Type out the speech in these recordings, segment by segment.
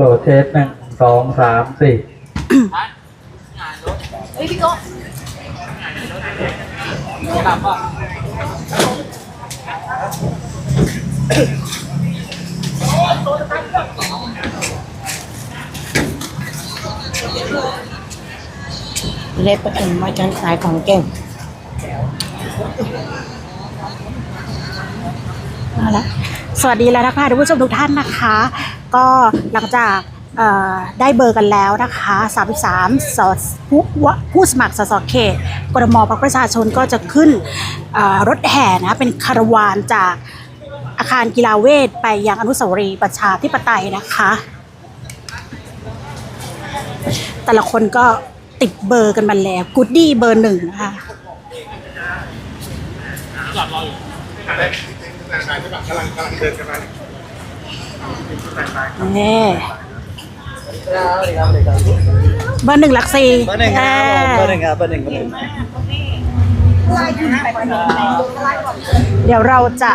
โหลดเทสหนึ่งสองสามสี่เล็บประเอ็นมาจันขายของเก่งมาแล้วสวัสดีแล้วนะคะท่านผู้ชมทุกท่านนะคะ ก็หลังจากเอ่อได้เบอร์กันแล้วนะคะ 33 สผู้วะผู้สมัครสสเขตกรมพรรคประชาชนก็จะขึ้นเอ่อรถแห่นะเป็นคาราวานจากอาคารกีฬาเวทไปยังอนุสาวรีย์ประชาธิปไตยนะคะ แต่ละคนก็ติดเบอร์กันมาแล้วกูดดี้เบอร์หนึ่งนะคะนี่ เบอร์หนึ่งหลักสี่เบอร์หนึ่งครับผมเบอร์หนึ่งครับเบอร์หนึ่งเบอร์หนึ่งเดี๋ยวเราจะ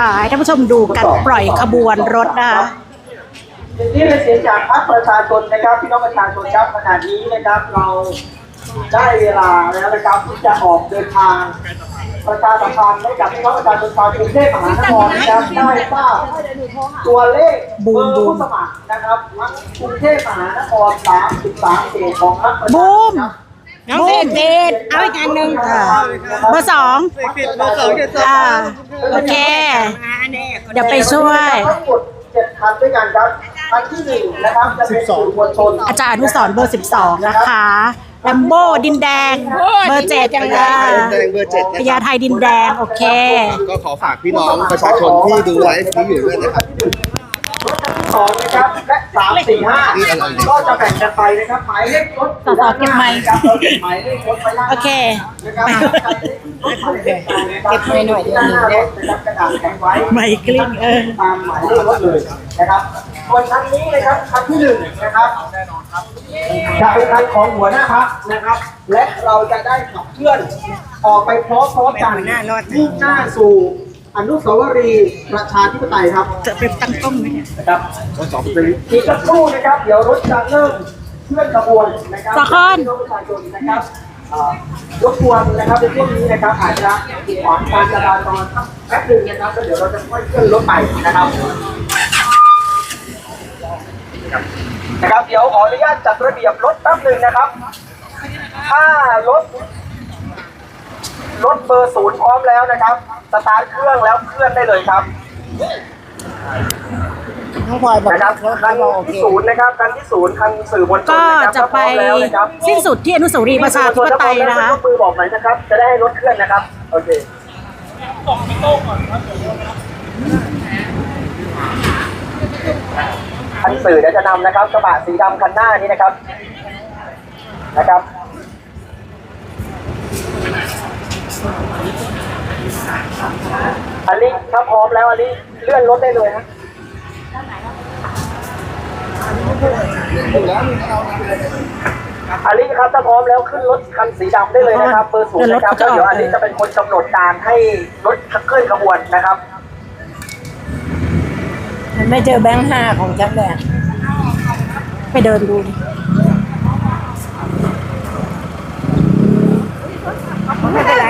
อ่าให้ท่านผู้ชมดูการปล่อยขบวนรถนะคะนี่เป็นเสียงจากพรรคประชาชนนะครับพี่น้องประชาชนครับขณะนี้นะครับเรา ได้เวลาแล้วนะครับที่จะออกเดินทาง ประชาสัมพันธ์ให้กับพี่น้องประชาชนชาวกรุงเทพมหานครนะครับได้ทราบตัวเลขเบอร์ผู้สมัครนะครับทั้งกรุงเทพมหานคร33เขตของพรรคประชาชบูมนครับน้องเด็ดเด็ดเอาอีกอันหนึ่งเบอร์สองผิดเบอร์สองเจ็ดสองอ่าโอเค เดี๋ยวไปช่วย ทั้งหมดเจ็ดคันด้วยกันครับคันที่หนึ่งนะครับจะเป็นสื่อมวลชนอาจารย์อนุสรณ์เบอร์12นะคะแลมโบดินแดง เบอร์เจ็ดพญาไทยแดงเบอร์เจ็ดพญาไทยดินแดง โอเค ก็ขอฝากพี่น้องประชาชนที่ดูไลฟ์นี้อยู่ด้วยนะครับ สองนะครับและสามสี่ห้าก็จะแบ่งกันไปนะครับหมายเลขรถต่อต่อเก็บไมค์ ครับเราเก็บหมายเลขรถไว้ด้านหน้าโอเค นะครับเก็บไว้หน่อยเดียวนะครับกระดาษแข็งไว้ ไมค์กลิ้งเออ ตามหมายเลขรถเลยนะครับส่วนคันนี้นะครับคันที่หนึ่งนะครับจะเป็นคันของหัวหน้าพักนะครับ และเราจะได้ขับเคลื่อนออกไปพร้อมๆกันมุ่งหน้าสู่ อนุสาวรีย์ประชาธิปไตยครับ จะไปตั้งกล้องไหมเนี่ยนะครับอีกสักครู่นะครับ เดี๋ยวรถจะเริ่มเคลื่อนขบวนนะครัสะคอนพี่น้องประชาชนนะครับเอ่อรบกวนนะครับในช่วงนี้นะครับอาจจะกีดขวางการจราจรสักแป๊บหนึ่งนะครับแล้วเดี๋ยวเราจะค่อยเคลื่อนรถไปนะครับนะครับ เดี๋ยวขออนุญาตจัดระเบียบรถแป๊บหนึ่งนะครับ ถ้ารถ รถเบอร์ศูนย์พร้อมแล้วนะครับ สตาร์ทเครื่องแล้วเคลื่อนได้เลยครับน้องพลอยบอกนะครับคันที่ศูนย์นะครับคันที่ศูนย์คันสื่อมวลชนก็นะครับจะไปพร้อมแล้วนะครับสิ้นสุดที่อนุสาวรีย์ประชาธิปไตยนะคะ ยกมือบอกหน่อยนะครับ จะได้ให้รถเคลื่อนนะครับ โอเค คันสื่อเดี๋ยวจะนำนะครับกระบะสีดำคันหน้านี้นะครับ นะครับ อันนี้ถ้าพร้อมแล้วอันนี้เลื่อนรถได้เลยฮะอันนี้ครับถ้าพร้อมแล้วขึ้นรถคันสีดำได้เลยนะครับเบอร์ศูนย์นะครับเดี๋แล้วยวรถจะออกเดี๋ยวอันนี้จะเป็นคนกำหนดการให้รถเคลื่อนขบวนนะครับไม่เจอแบงค์ห้าของฉันเลยอะไปเดินดูดิไม่เป็นไร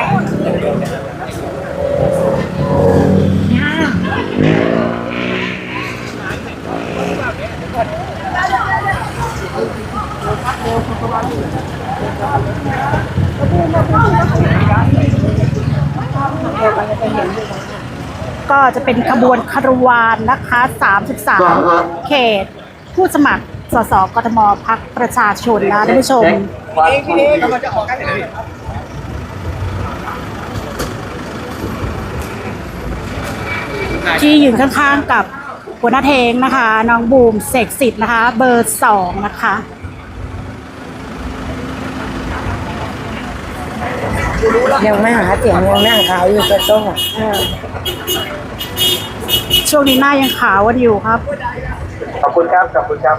ก็ จะเป็นขบวนคารวานนะคะ 33 เขต ผู้สมัครสสกทมพักประชาชนนะท่านผู้ชมที่ยืนข้างๆกับหัวหน้าเทงนะคะ น้องบูมเสกสิทธิ์นะคะ เบอร์สองนะคะ ยังไม่หาเสียงยังนั่งขาวอยู่กับโต๊ะเออช่วงนี้หน้ายังขาวกันอยู่ครับ ขอบคุณครับ ขอบคุณครับ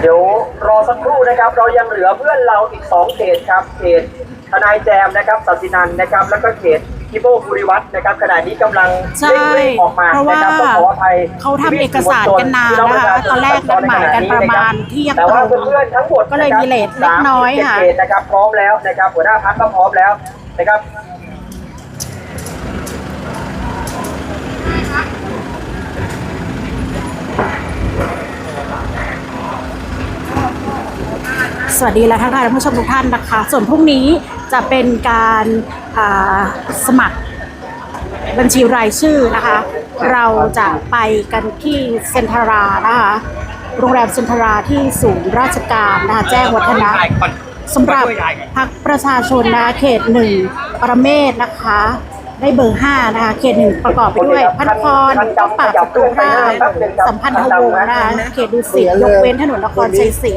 เดี๋ยวรอสักครู่นะครับ เรายังเหลือเพื่อนเราอีกสองเขตครับ เขตทนายแจมนะครับสัสินันนะครับ แล้วก็เขต กิโบภูริวัฒน์นะครับขณะนี้กำลังใช่เร่งๆออกมาเพราะว่านะครับต้องขออภัยเขาทำเอกสารกันนานนะคะตอนแรกนัดหมายกันประมาณเที่ยงแต่ว่าตรงเพื่อนๆทั้งหมดก็เลยมีเลทเล็กน้อยค่ะสามสิบเจ็ดเขตนะครับพร้อมแล้วนะครับหัวหน้าพักก็พร้อมแล้วนะครับ สวัสดีและทักทายท่านผู้ชมทุกท่านนะคะ ส่วนพรุ่งนี้จะเป็นการอ่า สมัครบัญชีรายชื่อนะคะ เราจะไปกันที่เซ็นทรานะคะ โรงแรมเซ็นทราที่ศูนย์ราชการนะคะแจ้งวัฒนะสำหรับพักประชาชนนะคะเขตหนึ่งปรเมศนะคะ ได้เบอร์ห้านะคะเขตหนึ่งประกอบไปด้วยพันพรต้นป่าสตูราชสัมพันธวงศ์นะคะเขตดุสิตยกเว้นถนนนครชัยศรี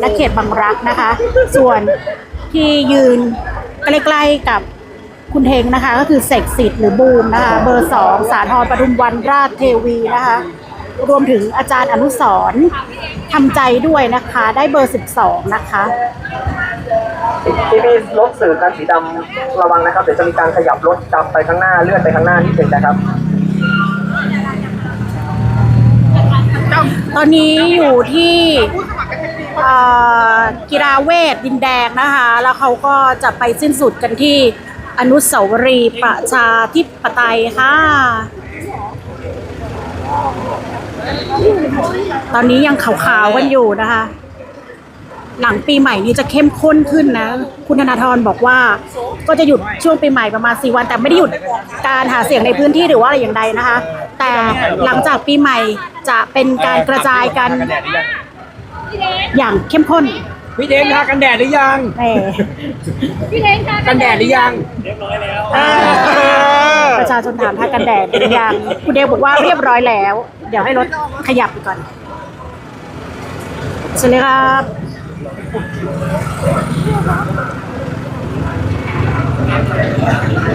และเขตบางรักนะคะ ส่วนที่ยืนใกล้ๆกับ คุณเทงนะคะ ก็คือเสกสิทธิ์หรือบูมนะคะ เบอร์สองสาธรปทุมวันราชเทวีนะคะ รวมถึงอาจารย์อนุสรณ์ทำใจด้วยนะคะ ได้เบอร์ 12 นะคะ ที่มีรถสื่อคันสีดำระวังนะครับเดี๋ยวจะมีการขยับรถดำไปข้างหน้าเลื่อนไปข้างหน้านิดหนึ่งนะครับ ตอนนี้อยู่ที่เอ่อกีฬาเวทดินแดงนะคะ แล้วเขาก็จะไปสิ้นสุดกันที่ อนุสาวรีย์ประชาธิปไตยค่ะ ตอนนี้ยังขาวๆกันอยู่นะคะ หลังปีใหม่นี้จะเข้มข้นขึ้นนะ คุณธนาธรบอกว่าก็จะหยุดช่วงปีใหม่ประมาณ4วัน แต่ไม่ได้หยุดการหาเสียงในพื้นที่หรือว่าอะไรอย่างใดนะคะ แต่หลังจากปีใหม่จะเป็นการกระจายกันอย่างเข้มข้น พี่เด้งทากันแดดหรือยัง แหมกันแดดหรือยังประชาชนถามทากันแดดหรือยังคุณเดวบอกว่าเรียบร้อยแล้ว เดี๋ยวให้รถขยับไปก่อนสวัสดีครับ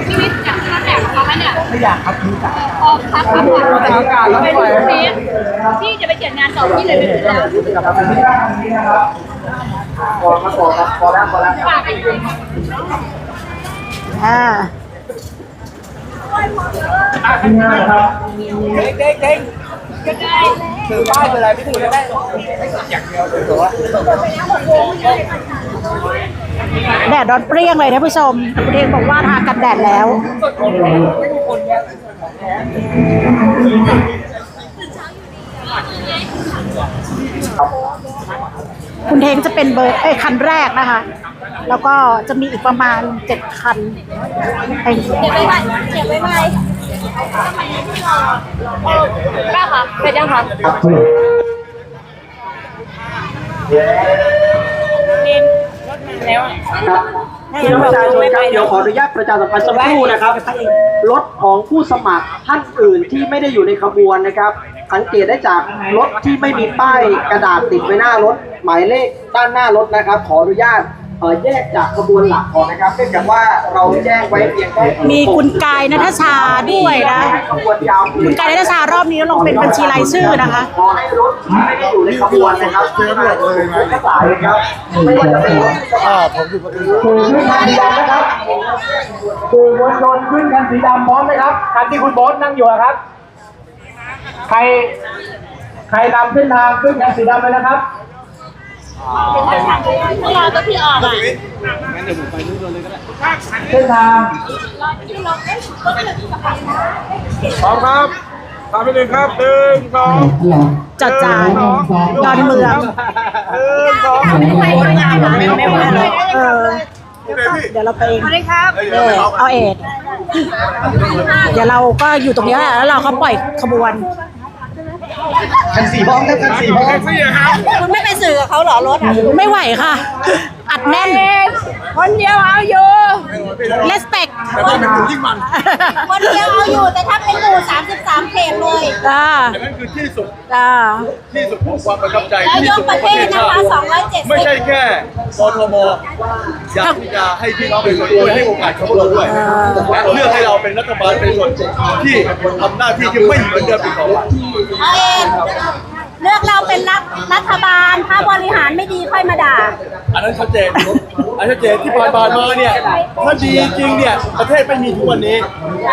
ชีวิตจากที่นั่นแหละเขาไหมเนี่ยไม่อยากครับพี่จ๋าออกพักพักผ่อนอากาศแล้วไปปล่ดูอยเฟซพี่จะไปเขียนงานต่อพี่เลยไปดูแล้ว พอครับพอครับพอแล้วพอแล้วฝากไปเลยอ่าเด้งเด้งเด้งถือป้ายไปเลยพี่ถือก็ได้อย่างเดียวถือว่าแดดร้อนเปรี้ยงเลยท่านผู้ชมเดวบอกว่าทากันแดดแล้ว คุณเทงจะเป็นเบอร์เอ้ยคันแรกนะคะ แล้วก็จะมีอีกประมาณเจ็ดคันเองเขียนไว้ไหมเขียนไว้ไหมป้าคะเป็นยังคะครับ พี่น้องประชาชนครับเดี๋ยวขออนุญาตประชาสัมพันธ์สักครู่นะครับรถของผู้สมัครท่านอื่นที่ไม่ได้อยู่ในขบวนนะครับ สังเกตได้จากรถที่ไม่มีป้ายกระดาษติดไว้หน้ารถ หมายเลขด้านหน้ารถนะครับ ขออนุญาต แยกจากขบวนหลักก่อนนะครับเนื่องจากว่าเราแจ้งไว้เพียงแค่มีคุณกายนัทชาด้วยนะ ขบวนยาวคุณกายนัทชารอบนี้ลงเป็นบัญชีรายชื่อนะคะ ขอให้รถที่ไม่ได้อยู่ในขบวนนะครับเชิญหมดเลยทุกสายเลยครับไม่ว่าจะเป็นรถอ่าผมอยู่ประตูขึ้นคันสีดำนะครับสื่อมวลชนขึ้นคันสีดำพร้อมไหมครับคันที่คุณโบ๊ทนั่งอยู่อะครับ ใครใครนำเส้นทางขึ้นคันสีดำเลยนะครับ รอตัวที่ออกอะเส้นทางพร้อมครับทำไปหนึ่งครับหนึ่งสองจอดจานดอนเมืองหนึ่งสองเออเดี๋ยวเราไปเองสวัสดีครับเออเอาเอ็ดเดี๋ยวเราก็อยู่ตรงนี้และแล้วเราก็ปล่อยขบวน คันสีพร้อมครับคันสีพร้อมคุณไม่ไปสื่อกับเขาเหรอรถอะ ไม่ไหวค่ะ อัดแน่น คนเดียวเอาอยู่ respect คนเดียวเอาอยู่แต่ถ้าเป็นหมู่33เขตเลยอ่านั่นคือที่สุดอ่าที่สุดของความประทับใจแล้วที่ยสุกดประเทศนะคะไม่ใช่แค่กทมอยากที่จะให้พี่น้องเป็นคนด้วยให้โอกาสเขาพวกเราด้วยและเลือกให้เราเป็นรัฐบาลเป็นส่วนที่ทำหน้าที่ที่ไม่เหมือนเดิมอีกต่อไป220เอาเอง เลือกเราเป็นรัฐรัฐบาล ถ้าบริหารไม่ดีค่อยมาด่า อันนั้นชัดเจนอันนนชัดเจนที่ผ่านๆมาเนี่ยถ้าดีจริงเนี่ยประเทศไม่มีทุกวันนี้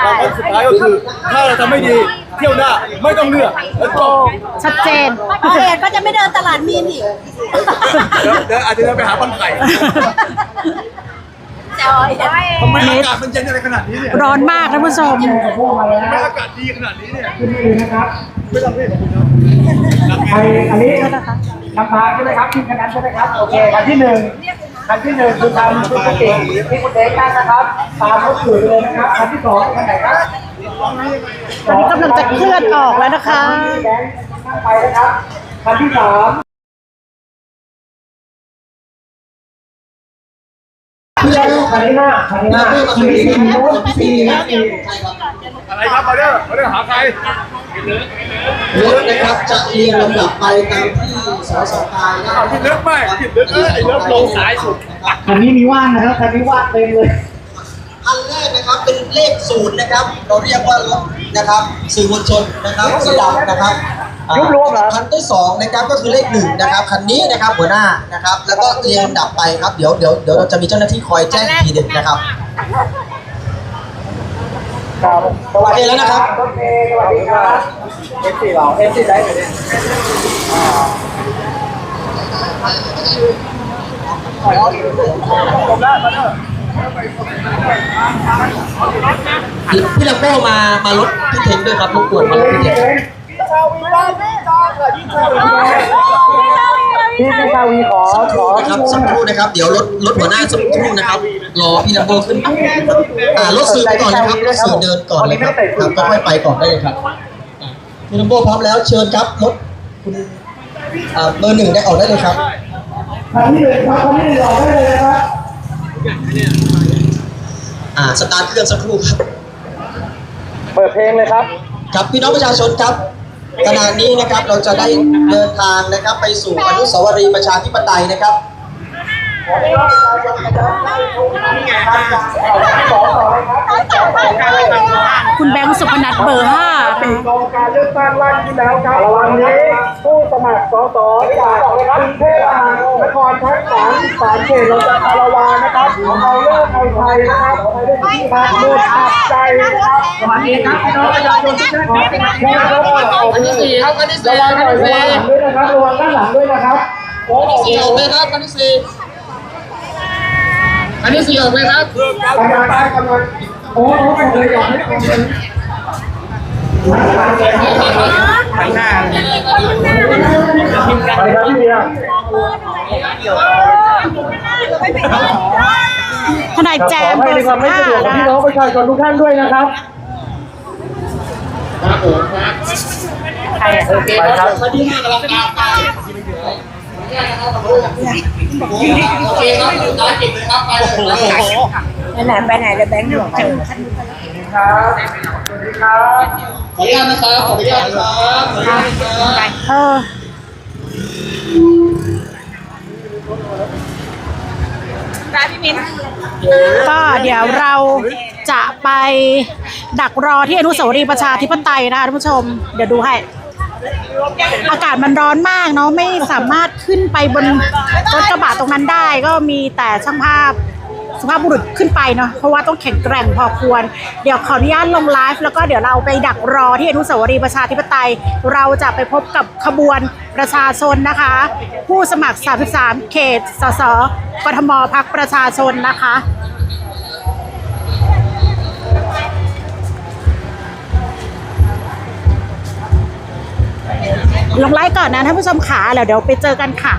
แล้วก็สุดท้ายก็คือ ถ้าเราทำไม่ดีเที่ยวหน้าไม่ต้องเลือกแล้วจบชัดเจนพอเหตุก็จะไม่เดินตลาดมีนอีกเดี๋ยวเดี๋ยวอาจจะเดินไปหาปันไข่จอยทำไมอากาศมันเย็นอะไรขนาดนี้เนี่ยร้อนมากท่านผู้ชมทำไมอากาศดีขนาดนี้เนี่ย นะครับไม่ต้องรีบใครอันนี้นำทางใช่ไหมครับทีมคะแนนใช่ไหมครับ โอเคคันที่หนึ่งคันที่หนึ่งคือทำซุปเปอร์เก่งที่คุณเด็กนั่งนะครับ ตามรถถือเลยนะครับคันที่สองคันไหนครับตอนนี้กำลังจะเคลื่อนออกแล้วนะคะแดงนั่งไปนะครับคันที่สาม คันที่ห้าคันที่ห้าคันที่สี่สี่สี่อะไรครับมาเด้อมาเด้อหาใครรถนะครับจะเรียงลำดับไปตามที่สสกายนะครับที่เลิกไม่ที่เลิกเอ้ยไอ้เลิกลงสายสุดคันนี้มีว่างนะครับคันนี้ว่างเต็มเลยอันแรกนะครับเป็นเลขศูนย์นะครับ เราเรียกว่านะครับสื่อมวลชนนะครับสีดำนะครับ ยุบรวมเหรอคันที่สองนะครับก็คือเลขหนึ่งนะครับคันนี้นะครับหัวหน้านะครับ แล้วก็เรียงลำดับไปครับเดี๋ยวเดี๋ยวเดี๋ยวเราจะมีเจ้าหน้าที่คอยแจ้งอีกทีหนึ่งนะครับ ครับสวัสดีโอเคแล้วนะครับ รถเมย์สวัสดีครับเอฟซีเราเอฟซีได้ไหมเนี่ยพี่ลัมโบ้มามารถพี่เทงด้วยครับรบกวนมารถพี่เทง พี่เมชาวีขอขอนะครับสักครู่นะครับ เดี๋ยวรถรถหัวหน้าสักครู่นะครับ รอพี่ลัมโบ้ขึ้นอ่ารถสื่อไปก่อนนะครับรถสื่อเดินก่อนเลยครับครับก็ค่อยไปก่อนได้เลยครับอะพี่ลัมโบ้พร้อมแล้วเชิญครับรถคุณอ่าเบอร์หนึ่งได้ออกได้เลยครับคันที่หนึ่งครับคันที่หนึ่งออกได้เลยนะครับอ่าสตาร์ทเครื่องสักครู่ครับ เปิดเพลงเลยครับ ครับพี่น้องประชาชนครับ ขณะนี้นะครับเราจะได้เดินทางนะครับไปสู่อนุสาวรีย์ประชาธิปไตยนะครับคุณแบงค์สุพนัทเบอร์ห้าปีกองการเลือกตั้งล่างที่แล้วครับวันนี้ผู้สมัครสสจากกรุงเทพมหานค รทั้งสามสามเขตเราจะคารวานะครับเอาเลิกเอาไทยนะครับเอาด้วยที่พักมืดอับใจนะครับสวัสดีครับพี่น้องประชาชนทุกท่านขอเป็นกำลังใจอันที่สี่ครับอันที่สี่ระวังหน่อยระวังหลังด้วยนะครับระวังด้านหลังด้วยนะครับโอ้โหสี่ออกเลยครับอันที่สี่อันที่สี่ออกเลยครับกำลังกำลังโอ้โหเลยอยากให้คนเลยข้างหน้าไปครับพี่เบียร์ ทนายแจมขอเบให้ในร์ความบไม่ห้าสะดวกของนะพี่น้องประชาชนทุกท่านด้วยนะครับไปครับ ไปไหนไปไหนเลยแบงค์หลวงครับสวัสดีครับ ขออนุญาตนะครับ ขออนุญาตนะครับ เออ ก็เดี๋ยวเราจะไปดักรอที่อนุสาวรีย์ประชาธิปไตยนะคะท่านผู้ชม เดี๋ยวดูให้ อากาศมันร้อนมากเนาะไม่สามารถขึ้นไปบนรถกระบะตรงนั้นได้ ก็มีแต่ช่างภาพ สุภาพบุรุษขึ้นไปเนาะเพราะว่าต้องแข็งแกร่งพอควร เดี๋ยวขออนุญาตลงไลฟ์แล้วก็เดี๋ยวเราไปดักรอที่อนุสาวรีย์ประชาธิปไตย เราจะไปพบกับขบวนประชาชนนะคะ ผู้สมัคร 33 เขต สส กทมพักประชาชนนะคะลงไลฟ์ก่อนนะท่านผู้ชมขาแล้วเดี๋ยวไปเจอกันค่ะ